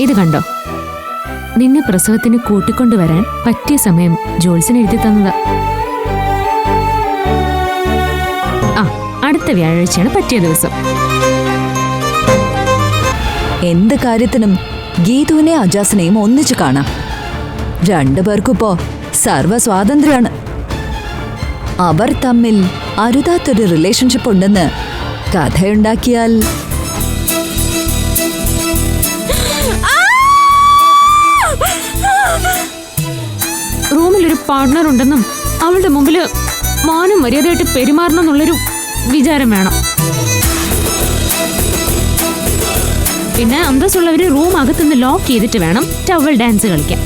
ഇത് കണ്ടോ? നിന്നെ പ്രസവത്തിന് കൂട്ടിക്കൊണ്ടുവരാൻ പറ്റിയ സമയം ജോൾസൺ എഴുതി തന്നതാ. ആ അടുത്ത വ്യാഴാഴ്ചയാണ് പറ്റിയ ദിവസം. എന്ത് കാര്യത്തിനും ഗീതുവിനെ അജാസിനെയും ഒന്നിച്ചു കാണാം. രണ്ടുപേർക്കിപ്പോ സർവ സ്വാതന്ത്ര്യമാണ് അവർ തമ്മിൽ അരുതാത്തൊരു റിലേഷൻഷിപ്പ് ഉണ്ടെന്ന് കഥയുണ്ടാക്കിയാൽ റൂമിൽ ഒരു പാർട്ട്ണർ ഉണ്ടെന്നും അവളുടെ മുമ്പിൽ മാനം മര്യാദയായിട്ട് പെരുമാറണം എന്നുള്ളൊരു വിചാരം വേണം. പിന്നെ അന്തസ്സുള്ളവര് റൂം അകത്തുനിന്ന് ലോക്ക് ചെയ്തിട്ട് വേണം ടവൽ ഡാൻസ് കളിക്കാൻ.